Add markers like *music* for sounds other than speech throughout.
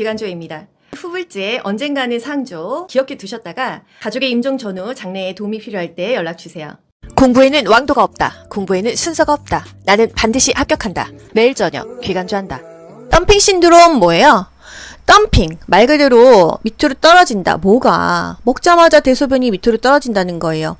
기간조입니다. 후불제 언젠가는 상조 기억해 두셨다가 가족의 임종 전후 장래에 도움이 필요할 때 연락 주세요. 공부에는 왕도가 없다. 공부에는 순서가 없다. 나는 반드시 합격한다. 매일 저녁 귀간주한다. 덤핑 신드롬 뭐예요? 덤핑 말 그대로 밑으로 떨어진다. 뭐가 먹자마자 대소변이 밑으로 떨어진다는 거예요.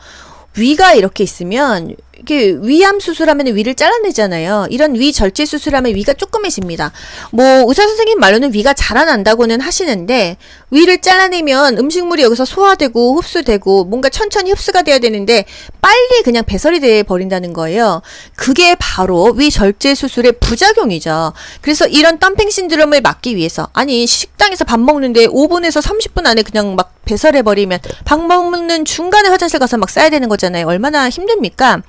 위가 이렇게 있으면 이게 위암 수술하면 위를 잘라내잖아요. 이런 위 절제 수술하면 위가 조그매집니다. 뭐 의사 선생님 말로는 위가 자라난다고는 하시는데 위를 잘라내면 음식물이 여기서 소화되고 흡수되고 뭔가 천천히 흡수가 돼야 되는데 빨리 그냥 배설이 돼 버린다는 거예요. 그게 바로 위 절제 수술의 부작용이죠. 그래서 이런 덤핑 신드롬을 막기 위해서 아니 식당에서 밥 먹는데 5분에서 30분 안에 그냥 막 배설해 버리면 밥 먹는 중간에 화장실 가서 막 싸야 되는 거잖아요. 얼마나 힘듭니까?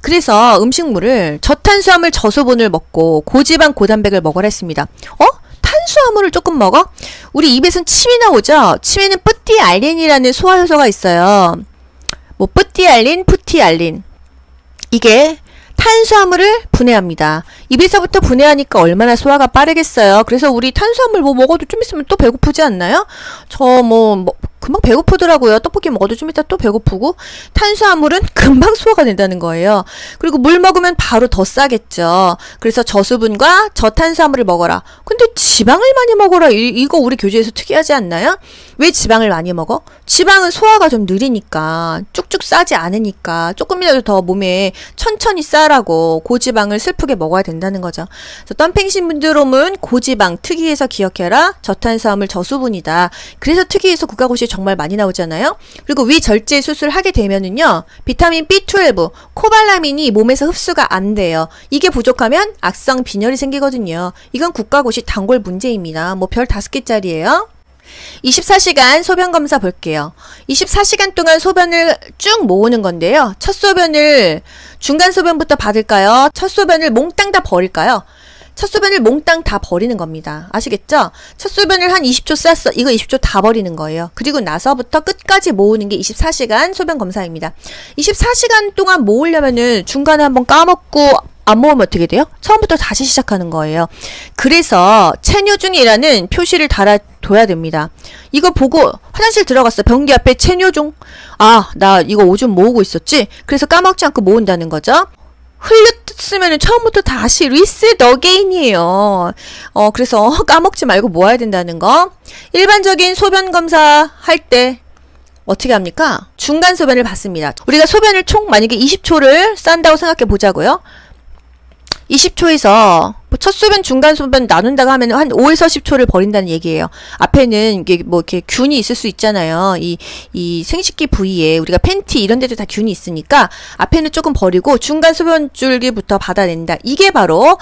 그래서 음식물을 저탄수화물 저소분을 먹고 고지방 고단백을 먹으라 했습니다. 어? 탄수화물을 조금 먹어? 우리 입에선 침이 나오죠? 침에는 뿌띠알린이라는 소화효소가 있어요. 뭐 뿌띠알린, 푸티알린. 이게 탄수화물을 분해합니다. 입에서부터 분해하니까 얼마나 소화가 빠르겠어요. 그래서 우리 탄수화물 뭐 먹어도 좀 있으면 또 배고프지 않나요? 저 뭐 금방 배고프더라고요. 떡볶이 먹어도 좀 이따 또 배고프고 탄수화물은 *laughs* 금방 소화가 된다는 거예요. 그리고 물 먹으면 바로 더 싸겠죠. 그래서 저수분과 저탄수화물을 먹어라. 근데 지방을 많이 먹어라. 이, 이거 우리 교재에서 특이하지 않나요? 왜 지방을 많이 먹어? 지방은 소화가 좀 느리니까 쭉쭉 싸지 않으니까 조금이라도 더 몸에 천천히 싸라고 고지방을 슬프게 먹어야 된다는 거죠. 그래서 덤핑 신드롬은 고지방 특이해서 기억해라. 저탄수화물 저수분이다. 그래서 특이해서 국가고시 정말 많이 나오잖아요. 그리고 위 절제 수술 하게 되면은요. 비타민 B12, 코발라민이 몸에서 흡수가 안 돼요. 이게 부족하면 악성 빈혈이 생기거든요. 이건 국가고시 단골 문제입니다. 뭐 별 다섯 개짜리예요. 24시간 소변 검사 볼게요. 24시간 동안 소변을 쭉 모으는 건데요. 첫 소변을 중간 소변부터 받을까요? 첫 소변을 몽땅 다 버릴까요? 첫 소변을 몽땅 다 버리는 겁니다. 아시겠죠? 첫 소변을 한 20초 쌌어. 이거 20초 다 버리는 거예요. 그리고 나서부터 끝까지 모으는 게 24시간 소변 검사입니다. 24시간 동안 모으려면은 중간에 한번 까먹고 안 모으면 어떻게 돼요? 처음부터 다시 시작하는 거예요. 그래서 체뇨 중이라는 표시를 달아둬야 됩니다. 이거 보고 화장실 들어갔어. 변기 앞에 체뇨 중. 아, 나 이거 오줌 모으고 있었지? 그래서 까먹지 않고 모은다는 거죠. 흘렸으면 처음부터 다시 리셋 어게인이에요. 어, 그래서 *laughs* 까먹지 말고 모아야 된다는 거. 일반적인 소변 검사 할 때 어떻게 합니까? 중간 소변을 받습니다. 우리가 소변을 총 만약에 20초를 싼다고 생각해 보자고요. 20초에서 뭐첫 소변, 중간 소변 나눈다고 하면 한 5에서 10초를 버린다는 얘기예요. 앞에는 이게 뭐 이렇게 균이 있을 수 있잖아요. 이, 이 생식기 부위에 우리가 팬티 이런 데도 다 균이 있으니까 앞에는 조금 버리고 중간 소변 줄기부터 받아낸다. 이게 바로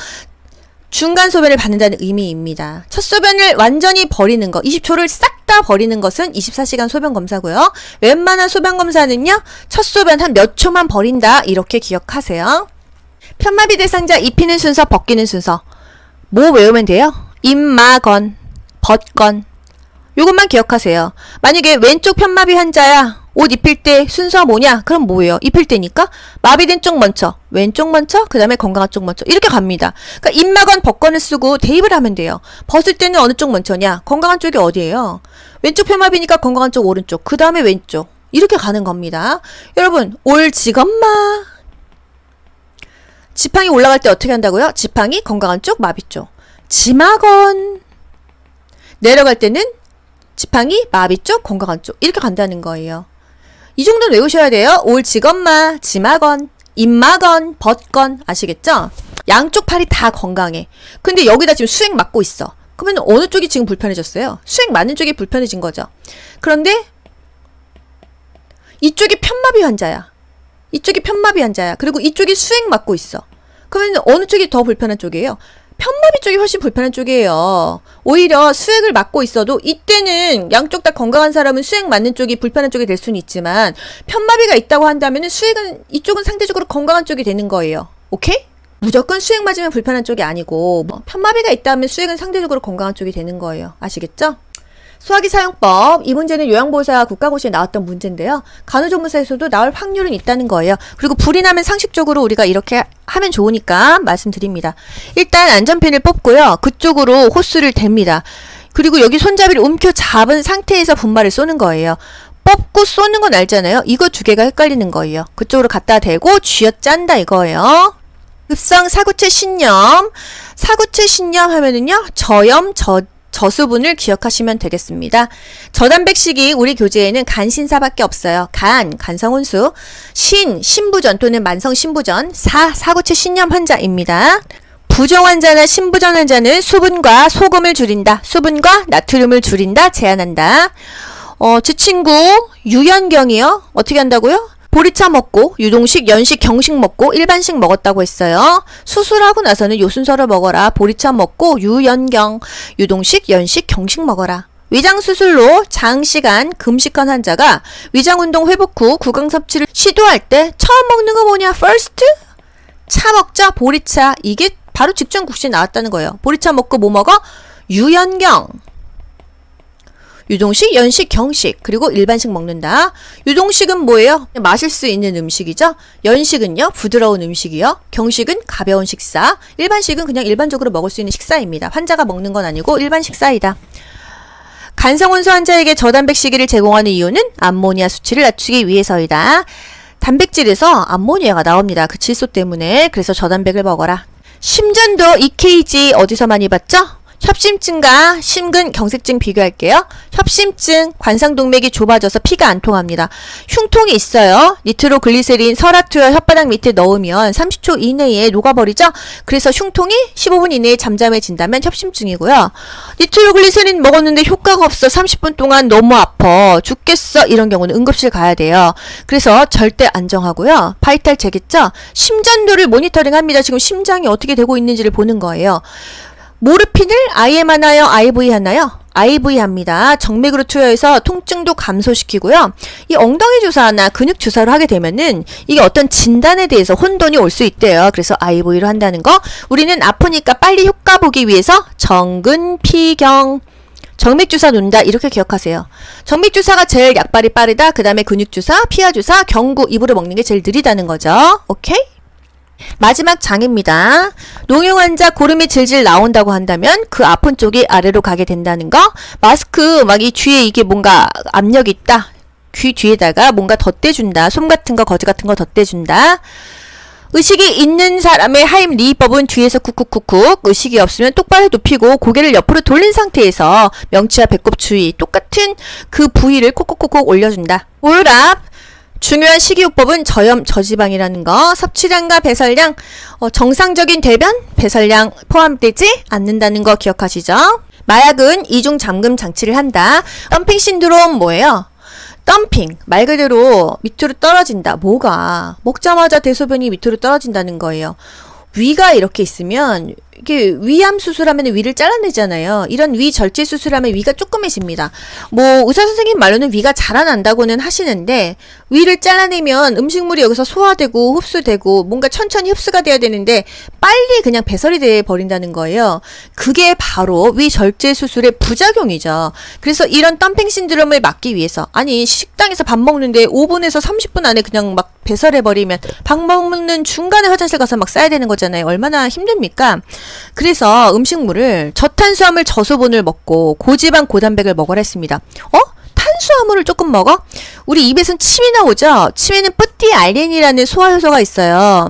중간 소변을 받는다는 의미입니다. 첫 소변을 완전히 버리는 거, 20초를 싹 다 버리는 것은 24시간 소변 검사고요. 웬만한 소변 검사는요, 첫 소변 한 몇 초만 버린다. 이렇게 기억하세요. 편마비 대상자 입히는 순서, 벗기는 순서. 뭐 외우면 돼요? 입마건, 벗건. 요것만 기억하세요. 만약에 왼쪽 편마비 환자야. 옷 입힐 때 순서 뭐냐? 그럼 뭐예요? 입힐 때니까 마비된 쪽 먼저, 왼쪽 먼저, 그 다음에 건강한 쪽 먼저 이렇게 갑니다. 그러니까 입마건 벗건을 쓰고 대입을 하면 돼요. 벗을 때는 어느 쪽 먼저냐? 건강한 쪽이 어디예요? 왼쪽 편마비니까 건강한 쪽 오른쪽, 그 다음에 왼쪽 이렇게 가는 겁니다. 여러분 올 지검마 지팡이 올라갈 때 어떻게 한다고요? 지팡이 건강한 쪽, 마비 쪽. 지마건. 내려갈 때는 지팡이, 마비 쪽, 건강한 쪽. 이렇게 간다는 거예요. 이 정도는 외우셔야 돼요. 올 지검마, 지마건, 입마건, 벗건. 아시겠죠? 양쪽 팔이 다 건강해. 근데 여기다 지금 수액 맞고 있어. 그러면 어느 쪽이 지금 불편해졌어요? 수액 맞는 쪽이 불편해진 거죠. 그런데 이쪽이 편마비 환자야. 이쪽이 편마비 환자야. 그리고 이쪽이 수액 맞고 있어. 그러면 어느 쪽이 더 불편한 쪽이에요? 편마비 쪽이 훨씬 불편한 쪽이에요. 오히려 수액을 맞고 있어도 이때는 양쪽 다 건강한 사람은 수액 맞는 쪽이 불편한 쪽이 될 수는 있지만 편마비가 있다고 한다면 수액은 이쪽은 상대적으로 건강한 쪽이 되는 거예요. 오케이? 무조건 수액 맞으면 불편한 쪽이 아니고 뭐 편마비가 있다면 수액은 상대적으로 건강한 쪽이 되는 거예요. 아시겠죠? 소화기 사용법 이 문제는 요양보호사 국가고시에 나왔던 문제인데요. 간호조무사에서도 나올 확률은 있다는 거예요. 그리고 불이 나면 상식적으로 우리가 이렇게 하면 좋으니까 말씀드립니다. 일단 안전핀을 뽑고요. 그쪽으로 호스를 댑니다. 그리고 여기 손잡이를 움켜 잡은 상태에서 분말을 쏘는 거예요. 뽑고 쏘는 건 알잖아요. 이거 두 개가 헷갈리는 거예요. 그쪽으로 갖다 대고 쥐어 짠다 이거예요. 급성 사구체 신념. 사구체 신념 하면은요. 저염, 저, 저수분을 기억하시면 되겠습니다. 저단백식이 우리 교재에는 간신사밖에 없어요. 간, 간성혼수. 신, 신부전 또는 만성 신부전. 사, 사구체 신념 환자입니다. 부정 환자나 신부전 환자는 수분과 소금을 줄인다. 수분과 나트륨을 줄인다. 제한한다. 어, 제 친구 유연경이요. 어떻게 한다고요? 보리차 먹고 유동식, 연식, 경식 먹고 일반식 먹었다고 했어요. 수술하고 나서는 요 순서를 먹어라. 보리차 먹고 유연경, 유동식, 연식, 경식 먹어라. 위장 수술로 장시간 금식한 환자가 위장 운동 회복 후 구강 섭취를 시도할 때 처음 먹는 거 뭐냐? first 차 먹자 보리차 이게 바로 직전 국시 나왔다는 거예요. 보리차 먹고 뭐 먹어? 유연경. 유동식, 연식, 경식, 그리고 일반식 먹는다. 유동식은 뭐예요? 마실 수 있는 음식이죠. 연식은요, 부드러운 음식이요. 경식은 가벼운 식사. 일반식은 그냥 일반적으로 먹을 수 있는 식사입니다. 환자가 먹는 건 아니고 일반 식사이다. 간성혼수 환자에게 저단백 시기를 제공하는 이유는 암모니아 수치를 낮추기 위해서이다. 단백질에서 암모니아가 나옵니다. 그 질소 때문에. 그래서 저단백을 먹어라. 심전도 EKG 어디서 많이 봤죠? 협심증과 심근 경색증 비교할게요. 협심증 관상동맥이 좁아져서 피가 안 통합니다. 흉통이 있어요. 니트로글리세린 설화투여 혓바닥 밑에 넣으면 30초 이내에 녹아버리죠. 그래서 흉통이 15분 이내에 잠잠해진다면 협심증이고요. 니트로글리세린 먹었는데 효과가 없어 30분 동안 너무 아파 죽겠어 이런 경우는 응급실 가야 돼요. 그래서 절대 안정하고요. 바이탈 재겠죠. 심전도를 모니터링합니다. 지금 심장이 어떻게 되고 있는지를 보는 거예요. 모르핀을 IM 하나요? IV 하나요? IV 합니다. 정맥으로 투여해서 통증도 감소시키고요. 이 엉덩이 주사나 근육 주사로 하게 되면은 이게 어떤 진단에 대해서 혼돈이 올 수 있대요. 그래서 IV로 한다는 거. 우리는 아프니까 빨리 효과 보기 위해서 정근피경 정맥 주사 놓는다 이렇게 기억하세요. 정맥 주사가 제일 약발이 빠르다. 그 다음에 근육 주사, 피하 주사, 경구 입으로 먹는 게 제일 느리다는 거죠. 오케이? 마지막 장입니다. 농용 환자 고름이 질질 나온다고 한다면 그 아픈 쪽이 아래로 가게 된다는 거. 마스크 막 이 뒤에 이게 뭔가 압력이 있다. 귀 뒤에다가 뭔가 덧대준다. 솜 같은 거, 거즈 같은 거 덧대준다. 의식이 있는 사람의 하임 리법은 뒤에서 쿡쿡쿡쿡 의식이 없으면 똑바로 눕히고 고개를 옆으로 돌린 상태에서 명치와 배꼽 주위 똑같은 그 부위를 콕콕콕콕 올려준다. 오랍 중요한 식이요법은 저염 저지방이라는 거 섭취량과 배설량 어, 정상적인 대변 배설량 포함되지 않는다는 거 기억하시죠? 마약은 이중 잠금 장치를 한다. 덤핑 신드롬 뭐예요? 덤핑 말 그대로 밑으로 떨어진다. 뭐가 먹자마자 대소변이 밑으로 떨어진다는 거예요. 위가 이렇게 있으면 이게 위암 수술하면 위를 잘라내잖아요. 이런 위 절제 수술하면 위가 조그매집니다. 뭐 의사 선생님 말로는 위가 자라난다고는 하시는데 위를 잘라내면 음식물이 여기서 소화되고 흡수되고 뭔가 천천히 흡수가 돼야 되는데 빨리 그냥 배설이 돼 버린다는 거예요. 그게 바로 위 절제 수술의 부작용이죠. 그래서 이런 덤핑 신드롬을 막기 위해서 아니 식당에서 밥 먹는데 5분에서 30분 안에 그냥 막 배설해 버리면 밥 먹는 중간에 화장실 가서 막 싸야 되는 거잖아요. 얼마나 힘듭니까? 그래서 음식물을 저탄수화물 저수분을 먹고 고지방 고단백을 먹으라 했습니다. 어? 탄수화물을 조금 먹어? 우리 입에선 침이 나오죠? 침에는 뿌띠알린이라는 소화 효소가 있어요.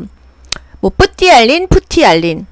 뭐 뿌띠알린, 푸티알린.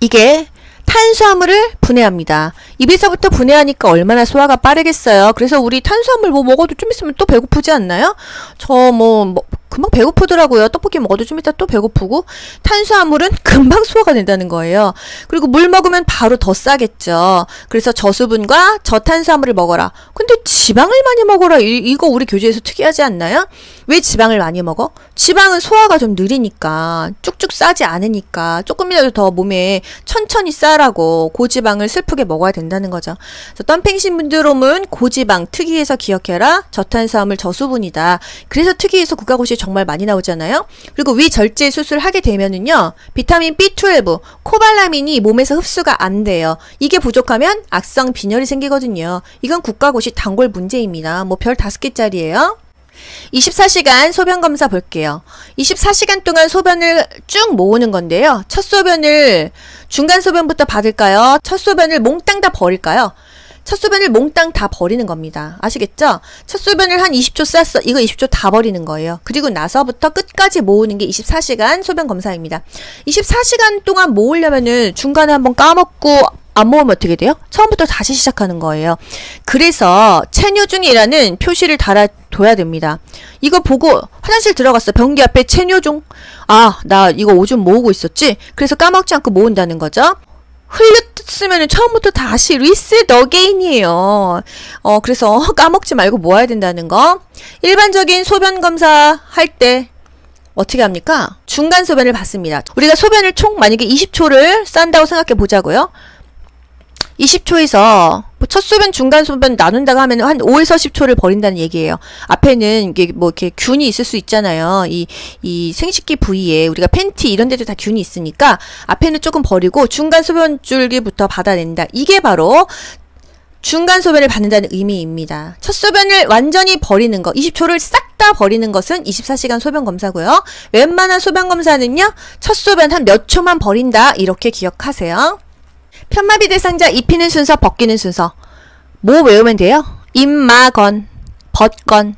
이게 탄수화물을 분해합니다. 입에서부터 분해하니까 얼마나 소화가 빠르겠어요. 그래서 우리 탄수화물 뭐 먹어도 좀 있으면 또 배고프지 않나요? 저뭐 뭐, 금방 배고프더라고요. 떡볶이 먹어도 좀 이따 또 배고프고 탄수화물은 *laughs* 금방 소화가 된다는 거예요. 그리고 물 먹으면 바로 더 싸겠죠. 그래서 저수분과 저탄수화물을 먹어라. 근데 지방을 많이 먹어라. 이, 이거 우리 교재에서 특이하지 않나요? 왜 지방을 많이 먹어? 지방은 소화가 좀 느리니까 쭉쭉 싸지 않으니까 조금이라도 더 몸에 천천히 싸라고 고지방을 슬프게 먹어야 된다는 거죠. 그래서 덤핑 신드롬은 고지방 특이해서 기억해라. 저탄수화물 저수분이다. 그래서 특이해서 국가고시에 정말 많이 나오잖아요. 그리고 위 절제 수술하게 되면은요. 비타민 B12, 코발라민이 몸에서 흡수가 안 돼요. 이게 부족하면 악성 빈혈이 생기거든요. 이건 국가고시 단골 문제입니다. 뭐 별 다섯 개짜리예요. 24시간 소변 검사 볼게요. 24시간 동안 소변을 쭉 모으는 건데요. 첫 소변을 중간 소변부터 받을까요? 첫 소변을 몽땅 다 버릴까요? 첫 소변을 몽땅 다 버리는 겁니다. 아시겠죠? 첫 소변을 한 20초 쌌어. 이거 20초 다 버리는 거예요. 그리고 나서부터 끝까지 모으는 게 24시간 소변 검사입니다. 24시간 동안 모으려면은 중간에 한번 까먹고 안 모으면 어떻게 돼요? 처음부터 다시 시작하는 거예요. 그래서 체뇨 중이라는 표시를 달아둬야 됩니다. 이거 보고 화장실 들어갔어. 변기 앞에 체뇨 중. 아, 나 이거 오줌 모으고 있었지? 그래서 까먹지 않고 모은다는 거죠. 흘렸으면 처음부터 다시 리셋 어게인이에요. 어, 그래서 *laughs* 까먹지 말고 모아야 된다는 거. 일반적인 소변 검사 할 때 어떻게 합니까? 중간 소변을 받습니다. 우리가 소변을 총 만약에 20초를 싼다고 생각해 보자고요. 20초에서 뭐 첫 소변, 중간 소변 나눈다고 하면 한 5에서 10초를 버린다는 얘기예요. 앞에는 이게 뭐 이렇게 균이 있을 수 있잖아요. 이, 이 생식기 부위에 우리가 팬티 이런 데도 다 균이 있으니까 앞에는 조금 버리고 중간 소변 줄기부터 받아낸다. 이게 바로 중간 소변을 받는다는 의미입니다. 첫 소변을 완전히 버리는 거, 20초를 싹 다 버리는 것은 24시간 소변 검사고요. 웬만한 소변 검사는요, 첫 소변 한 몇 초만 버린다. 이렇게 기억하세요. 편마비 대상자 입히는 순서, 벗기는 순서. 뭐 외우면 돼요? 입마건, 벗건.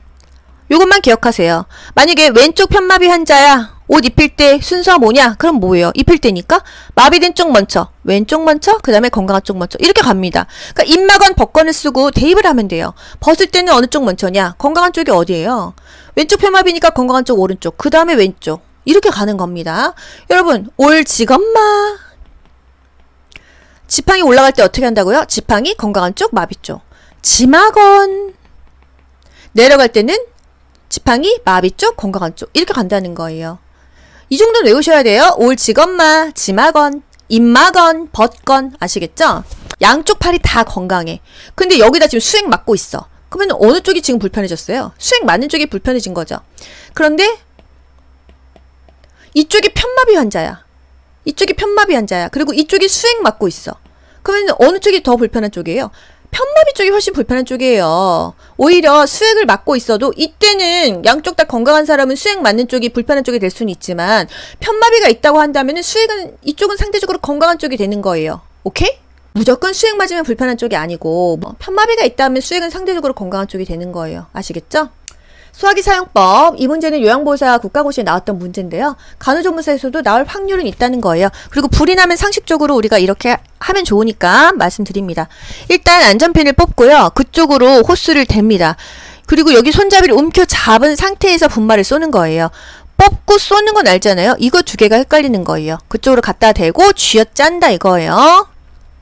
요것만 기억하세요. 만약에 왼쪽 편마비 환자야. 옷 입힐 때 순서 뭐냐? 그럼 뭐예요? 입힐 때니까 마비된 쪽 먼저, 왼쪽 먼저, 그 다음에 건강한 쪽 먼저 이렇게 갑니다. 그러니까 입마건 벗건을 쓰고 대입을 하면 돼요. 벗을 때는 어느 쪽 먼저냐? 건강한 쪽이 어디예요? 왼쪽 편마비니까 건강한 쪽 오른쪽, 그 다음에 왼쪽 이렇게 가는 겁니다. 여러분 올 지검마 지팡이 올라갈 때 어떻게 한다고요? 지팡이 건강한 쪽, 마비 쪽. 지마건 내려갈 때는 지팡이 마비 쪽, 건강한 쪽 이렇게 간다는 거예요. 이 정도는 외우셔야 돼요. 올 지건마, 지마건, 입마건, 벗건 아시겠죠? 양쪽 팔이 다 건강해. 근데 여기다 지금 수액 맞고 있어. 그러면 어느 쪽이 지금 불편해졌어요? 수액 맞는 쪽이 불편해진 거죠. 그런데 이쪽이 편마비 환자야. 이쪽이 편마비 환자야. 그리고 이쪽이 수액 맞고 있어. 그러면 어느 쪽이 더 불편한 쪽이에요? 편마비 쪽이 훨씬 불편한 쪽이에요. 오히려 수액을 맞고 있어도 이때는 양쪽 다 건강한 사람은 수액 맞는 쪽이 불편한 쪽이 될 수는 있지만 편마비가 있다고 한다면 수액은 이쪽은 상대적으로 건강한 쪽이 되는 거예요. 오케이? 무조건 수액 맞으면 불편한 쪽이 아니고 뭐 편마비가 있다면 수액은 상대적으로 건강한 쪽이 되는 거예요. 아시겠죠? 소화기 사용법 이 문제는 요양보호사 국가고시에 나왔던 문제인데요. 간호조무사에서도 나올 확률은 있다는 거예요. 그리고 불이 나면 상식적으로 우리가 이렇게 하면 좋으니까 말씀드립니다. 일단 안전핀을 뽑고요. 그쪽으로 호스를 댑니다. 그리고 여기 손잡이를 움켜 잡은 상태에서 분말을 쏘는 거예요. 뽑고 쏘는 건 알잖아요. 이거 두 개가 헷갈리는 거예요. 그쪽으로 갖다 대고 쥐어 짠다 이거예요.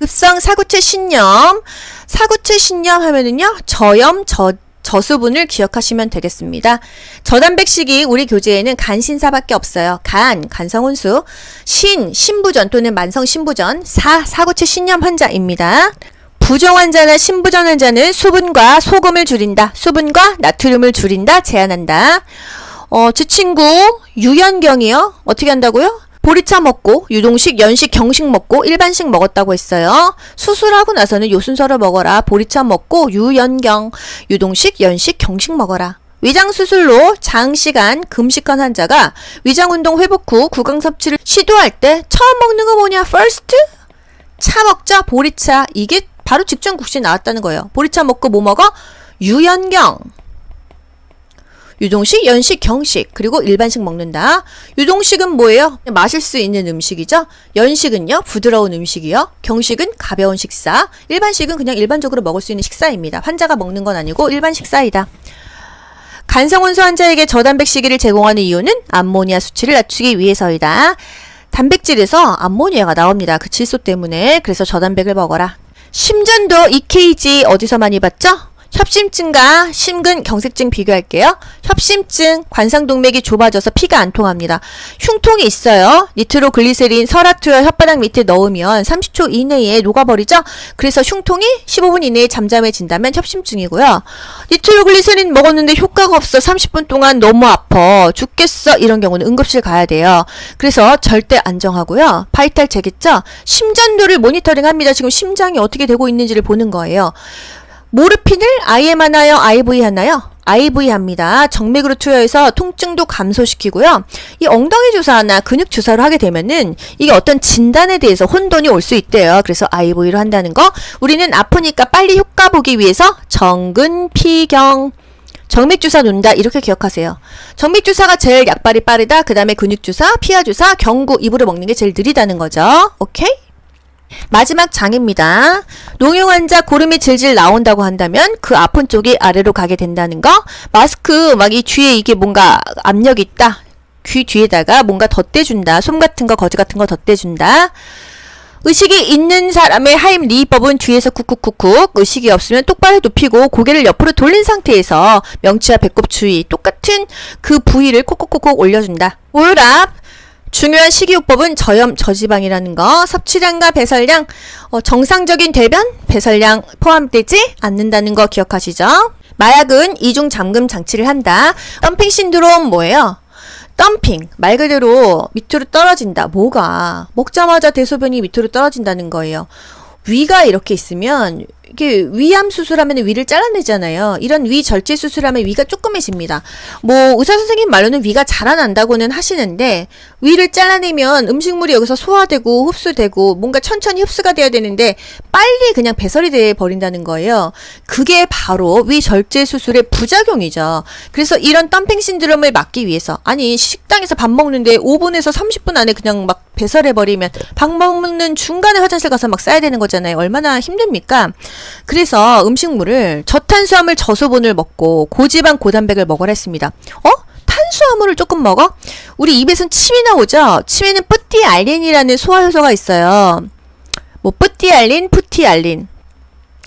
읍성 사구체 신념. 사구체 신념 하면은요. 저염, 저, 저수분을 기억하시면 되겠습니다. 저단백식이 우리 교재에는 간신사밖에 없어요. 간, 간성혼수. 신, 신부전 또는 만성 신부전. 사, 사구체 신념 환자입니다. 부정 환자나 신부전 환자는 수분과 소금을 줄인다. 수분과 나트륨을 줄인다. 제한한다. 어, 제 친구 유연경이요. 어떻게 한다고요? 보리차 먹고 유동식, 연식, 경식 먹고 일반식 먹었다고 했어요. 수술하고 나서는 요 순서를 먹어라. 보리차 먹고 유연경, 유동식, 연식, 경식 먹어라. 위장 수술로 장시간 금식한 환자가 위장 운동 회복 후 구강 섭취를 시도할 때 처음 먹는 거 뭐냐? 퍼스트? 차 먹자 보리차 이게 바로 직전 국시 나왔다는 거예요. 보리차 먹고 뭐 먹어? 유연경. 유동식, 연식, 경식, 그리고 일반식 먹는다. 유동식은 뭐예요? 마실 수 있는 음식이죠. 연식은요, 부드러운 음식이요. 경식은 가벼운 식사. 일반식은 그냥 일반적으로 먹을 수 있는 식사입니다. 환자가 먹는 건 아니고 일반 식사이다. 간성혼수 환자에게 저단백 시기를 제공하는 이유는 암모니아 수치를 낮추기 위해서이다. 단백질에서 암모니아가 나옵니다. 그 질소 때문에. 그래서 저단백을 먹어라. 심전도 EKG 어디서 많이 봤죠? 협심증과 심근 경색증 비교할게요. 협심증 관상동맥이 좁아져서 피가 안 통합니다. 흉통이 있어요. 니트로글리세린 설화투여 혓바닥 밑에 넣으면 30초 이내에 녹아버리죠. 그래서 흉통이 15분 이내에 잠잠해진다면 협심증이고요. 니트로글리세린 먹었는데 효과가 없어 30분 동안 너무 아파 죽겠어 이런 경우는 응급실 가야 돼요. 그래서 절대 안정하고요. 바이탈 재겠죠. 심전도를 모니터링합니다. 지금 심장이 어떻게 되고 있는지를 보는 거예요. 모르핀을 IM 하나요? IV 하나요? IV 합니다. 정맥으로 투여해서 통증도 감소시키고요. 이 엉덩이 주사나 근육 주사로 하게 되면은 이게 어떤 진단에 대해서 혼돈이 올 수 있대요. 그래서 IV로 한다는 거. 우리는 아프니까 빨리 효과 보기 위해서 정근피경 정맥 주사 놓는다 이렇게 기억하세요. 정맥 주사가 제일 약발이 빠르다. 그 다음에 근육 주사, 피하 주사, 경구 입으로 먹는 게 제일 느리다는 거죠. 오케이? 마지막 장입니다. 농용 환자 고름이 질질 나온다고 한다면 그 아픈 쪽이 아래로 가게 된다는 거. 마스크 막 이 뒤에 이게 뭔가 압력이 있다. 귀 뒤에다가 뭔가 덧대준다. 솜 같은 거, 거즈 같은 거 덧대준다. 의식이 있는 사람의 하임 리법은 뒤에서 쿡쿡쿡쿡 의식이 없으면 똑바로 눕히고 고개를 옆으로 돌린 상태에서 명치와 배꼽 주위 똑같은 그 부위를 콕콕콕콕 올려준다. 오랍 중요한 식이요법은 저염 저지방이라는 거 섭취량과 배설량 어, 정상적인 대변 배설량 포함되지 않는다는 거 기억하시죠? 마약은 이중 잠금 장치를 한다. 덤핑 신드롬 뭐예요? 덤핑 말 그대로 밑으로 떨어진다. 뭐가 먹자마자 대소변이 밑으로 떨어진다는 거예요. 위가 이렇게 있으면 이게 위암 수술하면 위를 잘라내잖아요. 이런 위 절제 수술하면 위가 조그매집니다. 뭐 의사 선생님 말로는 위가 자라난다고는 하시는데 위를 잘라내면 음식물이 여기서 소화되고 흡수되고 뭔가 천천히 흡수가 돼야 되는데 빨리 그냥 배설이 돼 버린다는 거예요. 그게 바로 위 절제 수술의 부작용이죠. 그래서 이런 덤핑 신드롬을 막기 위해서 아니 식당에서 밥 먹는데 5분에서 30분 안에 그냥 막 배설해 버리면 밥 먹는 중간에 화장실 가서 막 싸야 되는 거잖아요. 얼마나 힘듭니까? 그래서 음식물을 저탄수화물 저수분을 먹고 고지방 고단백을 먹으라 했습니다. 어? 탄수화물을 조금 먹어? 우리 입에선 침이 나오죠? 침에는 뿌띠알린이라는 소화효소가 있어요. 뭐 뿌띠알린, 푸티알린.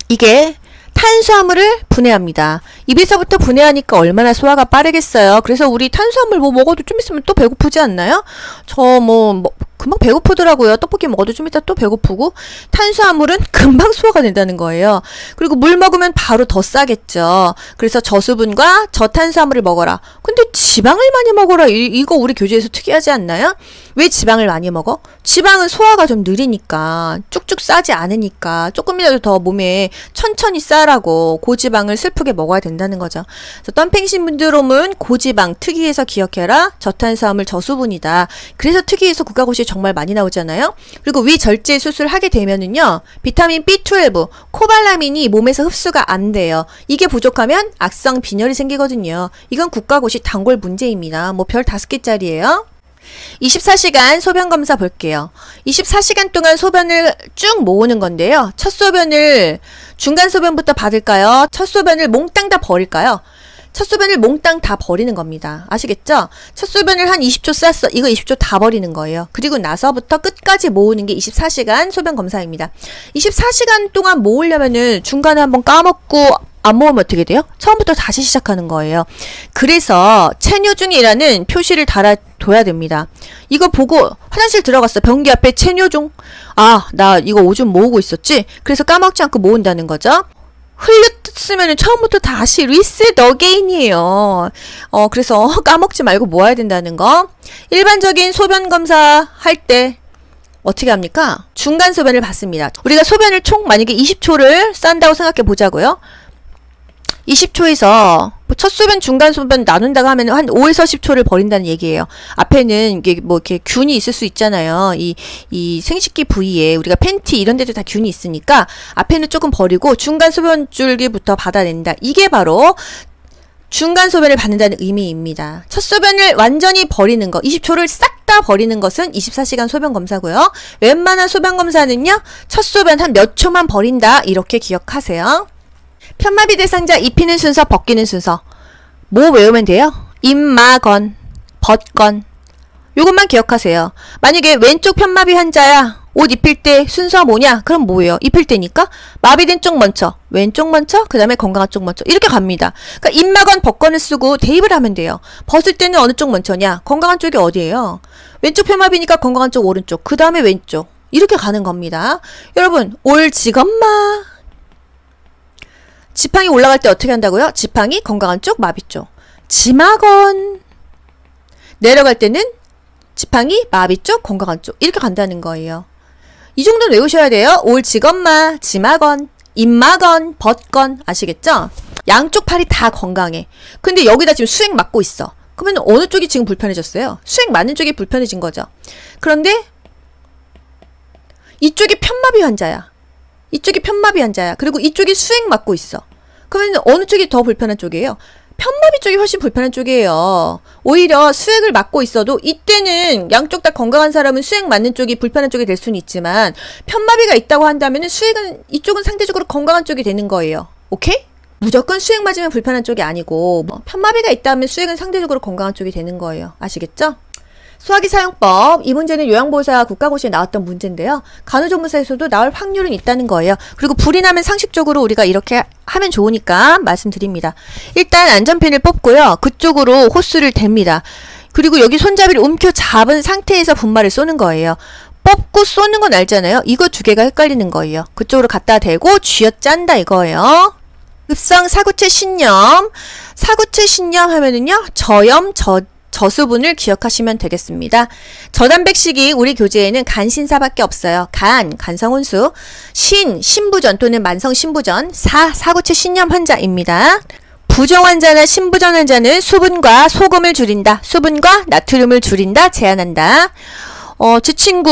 이게 탄수화물을 분해합니다. 입에서부터 분해하니까 얼마나 소화가 빠르겠어요. 그래서 우리 탄수화물 뭐 먹어도 좀 있으면 또 배고프지 않나요? 저 뭐 금방 배고프더라고요. 떡볶이 먹어도 좀 이따 또 배고프고 탄수화물은 *laughs* 금방 소화가 된다는 거예요. 그리고 물 먹으면 바로 더 싸겠죠. 그래서 저수분과 저탄수화물을 먹어라. 근데 지방을 많이 먹어라. 이, 이거 우리 교재에서 특이하지 않나요? 왜 지방을 많이 먹어? 지방은 소화가 좀 느리니까 쭉쭉 싸지 않으니까 조금이라도 더 몸에 천천히 싸라고 고지방을 슬프게 먹어야 된다는 거죠. 그래서 덤핑 신드롬은 고지방 특이해서 기억해라. 저탄수화물 저수분이다. 그래서 특이해서 국가고시 정말 많이 나오잖아요. 그리고 위 절제 수술 하게 되면은요. 비타민 B12, 코발라민이 몸에서 흡수가 안 돼요. 이게 부족하면 악성 빈혈이 생기거든요. 이건 국가고시 단골 문제입니다. 뭐 별 다섯 개짜리예요. 24시간 소변 검사 볼게요. 24시간 동안 소변을 쭉 모으는 건데요. 첫 소변을 중간 소변부터 받을까요? 첫 소변을 몽땅 다 버릴까요? 첫 소변을 몽땅 다 버리는 겁니다. 아시겠죠? 첫 소변을 한 20초 쌌어. 이거 20초 다 버리는 거예요. 그리고 나서부터 끝까지 모으는 게 24시간 소변 검사입니다. 24시간 동안 모으려면은 중간에 한번 까먹고 안 모으면 어떻게 돼요? 처음부터 다시 시작하는 거예요. 그래서 체뇨 중이라는 표시를 달아둬야 됩니다. 이거 보고 화장실 들어갔어. 변기 앞에 체뇨 중. 아, 나 이거 오줌 모으고 있었지? 그래서 까먹지 않고 모은다는 거죠. 흘렸으면 처음부터 다시 리셋 어게인이에요. 어, 그래서 *laughs* 까먹지 말고 모아야 된다는 거. 일반적인 소변 검사 할 때 어떻게 합니까? 중간 소변을 받습니다. 우리가 소변을 총 만약에 20초를 싼다고 생각해 보자고요. 20초에서 뭐 첫 소변, 중간 소변 나눈다고 하면 한 5에서 10초를 버린다는 얘기예요. 앞에는 이게 뭐 이렇게 균이 있을 수 있잖아요. 이, 이 생식기 부위에 우리가 팬티 이런 데도 다 균이 있으니까 앞에는 조금 버리고 중간 소변 줄기부터 받아낸다. 이게 바로 중간 소변을 받는다는 의미입니다. 첫 소변을 완전히 버리는 거, 20초를 싹 다 버리는 것은 24시간 소변 검사고요. 웬만한 소변 검사는요, 첫 소변 한 몇 초만 버린다. 이렇게 기억하세요. 편마비 대상자 입히는 순서, 벗기는 순서. 뭐 외우면 돼요? 입마건, 벗건. 요것만 기억하세요. 만약에 왼쪽 편마비 환자야. 옷 입힐 때 순서 뭐냐? 그럼 뭐예요? 입힐 때니까 마비된 쪽 먼저, 왼쪽 먼저, 그 다음에 건강한 쪽 먼저 이렇게 갑니다. 그러니까 입마건 벗건을 쓰고 대입을 하면 돼요. 벗을 때는 어느 쪽 먼저냐? 건강한 쪽이 어디예요? 왼쪽 편마비니까 건강한 쪽 오른쪽, 그 다음에 왼쪽 이렇게 가는 겁니다. 여러분 올 지검마 지팡이 올라갈 때 어떻게 한다고요? 지팡이 건강한 쪽, 마비 쪽. 지마건. 내려갈 때는 지팡이, 마비 쪽, 건강한 쪽. 이렇게 간다는 거예요. 이 정도는 외우셔야 돼요. 올 지검마, 지마건. 입마건, 벗건 아시겠죠? 양쪽 팔이 다 건강해. 근데 여기다 지금 수액 맞고 있어. 그러면 어느 쪽이 지금 불편해졌어요? 수액 맞는 쪽이 불편해진 거죠. 그런데 이쪽이 편마비 환자야. 이쪽이 편마비 환자야. 그리고 이쪽이 수액 맞고 있어. 그러면 어느 쪽이 더 불편한 쪽이에요? 편마비 쪽이 훨씬 불편한 쪽이에요. 오히려 수액을 맞고 있어도 이때는 양쪽 다 건강한 사람은 수액 맞는 쪽이 불편한 쪽이 될 수는 있지만 편마비가 있다고 한다면 수액은 이쪽은 상대적으로 건강한 쪽이 되는 거예요. 오케이? 무조건 수액 맞으면 불편한 쪽이 아니고 뭐 편마비가 있다면 수액은 상대적으로 건강한 쪽이 되는 거예요. 아시겠죠? 수화기 사용법 이 문제는 요양보호사 국가고시에 나왔던 문제인데요. 간호조무사에서도 나올 확률은 있다는 거예요. 그리고 불이 나면 상식적으로 우리가 이렇게 하면 좋으니까 말씀드립니다. 일단 안전핀을 뽑고요. 그쪽으로 호스를 댑니다. 그리고 여기 손잡이를 움켜 잡은 상태에서 분말을 쏘는 거예요. 뽑고 쏘는 건 알잖아요. 이거 두 개가 헷갈리는 거예요. 그쪽으로 갖다 대고 쥐어 짠다 이거예요. 급성 사구체 신염. 사구체 신염 하면은요, 저염, 저, 저수분을 기억하시면 되겠습니다. 저단백식이 우리 교재에는 간신사밖에 없어요. 간, 간성혼수, 신, 신부전 또는 만성 신부전, 사, 사구체 신염 환자입니다. 부정 환자나 신부전 환자는 수분과 소금을 줄인다. 수분과 나트륨을 줄인다. 제한한다. 어, 제 친구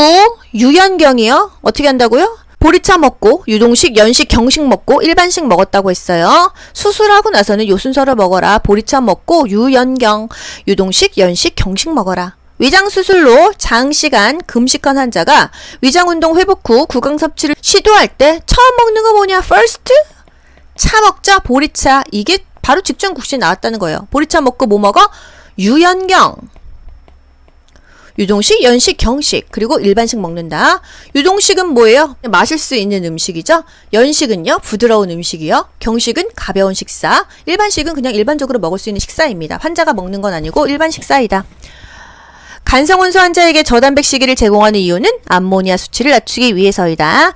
유연경이요. 어떻게 한다고요? 보리차 먹고 유동식, 연식, 경식 먹고 일반식 먹었다고 했어요. 수술하고 나서는 요 순서를 먹어라. 보리차 먹고 유연경, 유동식, 연식, 경식 먹어라. 위장 수술로 장시간 금식한 환자가 위장 운동 회복 후 구강 섭취를 시도할 때 처음 먹는 거 뭐냐? 퍼스트? 차 먹자 보리차 이게 바로 직전 국시 나왔다는 거예요. 보리차 먹고 뭐 먹어? 유연경. 유동식, 연식, 경식, 그리고 일반식 먹는다. 유동식은 뭐예요? 마실 수 있는 음식이죠. 연식은요, 부드러운 음식이요. 경식은 가벼운 식사. 일반식은 그냥 일반적으로 먹을 수 있는 식사입니다. 환자가 먹는 건 아니고 일반 식사이다. 간성혼수 환자에게 저단백식이를 제공하는 이유는 암모니아 수치를 낮추기 위해서이다.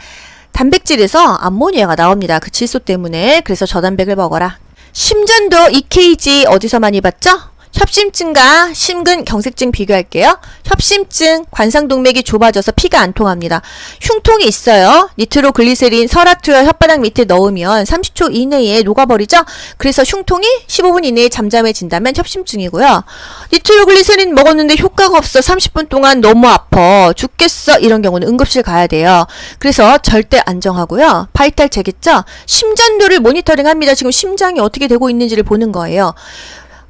단백질에서 암모니아가 나옵니다. 그 질소 때문에. 그래서 저단백을 먹어라. 심전도 EKG 어디서 많이 봤죠? 협심증과 심근 경색증 비교할게요. 협심증 관상동맥이 좁아져서 피가 안 통합니다. 흉통이 있어요. 니트로글리세린 설화투여 혓바닥 밑에 넣으면 30초 이내에 녹아버리죠. 그래서 흉통이 15분 이내에 잠잠해진다면 협심증이고요. 니트로글리세린 먹었는데 효과가 없어 30분 동안 너무 아파 죽겠어 이런 경우는 응급실 가야 돼요. 그래서 절대 안정하고요. 바이탈 재겠죠. 심전도를 모니터링합니다. 지금 심장이 어떻게 되고 있는지를 보는 거예요.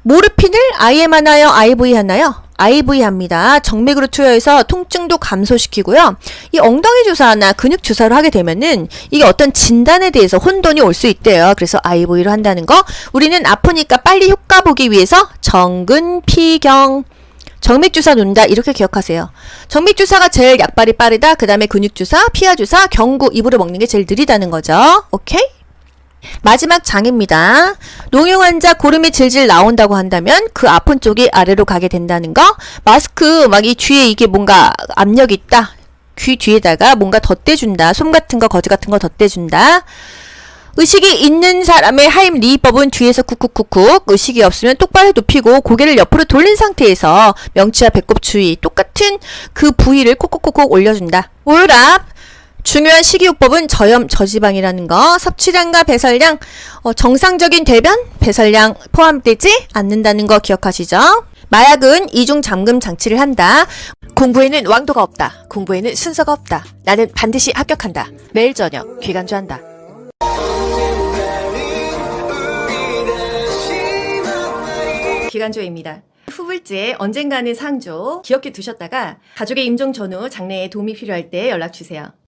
모르핀을 IM 하나요? IV 하나요? IV 합니다. 정맥으로 투여해서 통증도 감소시키고요. 이 엉덩이 주사나 근육 주사로 하게 되면은 이게 어떤 진단에 대해서 혼돈이 올 수 있대요. 그래서 IV로 한다는 거. 우리는 아프니까 빨리 효과 보기 위해서 정근피경 정맥 주사 놓는다 이렇게 기억하세요. 정맥 주사가 제일 약발이 빠르다. 그 다음에 근육 주사, 피하 주사, 경구 입으로 먹는 게 제일 느리다는 거죠. 오케이? 마지막 장입니다. 농용 환자 고름이 질질 나온다고 한다면 그 아픈 쪽이 아래로 가게 된다는 거. 마스크 막 이 뒤에 이게 뭔가 압력이 있다. 귀 뒤에다가 뭔가 덧대준다. 솜 같은 거, 거즈 같은 거 덧대준다. 의식이 있는 사람의 하임 리법은 뒤에서 쿡쿡쿡쿡 의식이 없으면 똑바로 눕히고 고개를 옆으로 돌린 상태에서 명치와 배꼽 주위 똑같은 그 부위를 콕콕콕콕 올려준다. 오랍 중요한 식이요법은 저염 저지방이라는 거 섭취량과 배설량 어, 정상적인 대변 배설량 포함되지 않는다는 거 기억하시죠? 마약은 이중 잠금 장치를 한다. 공부에는 왕도가 없다. 공부에는 순서가 없다. 나는 반드시 합격한다. 매일 저녁 귀간주한다. 기간조입니다. 후불제 언젠가는 상조 기억해 두셨다가 가족의 임종 전후 장래에 도움이 필요할 때 연락 주세요.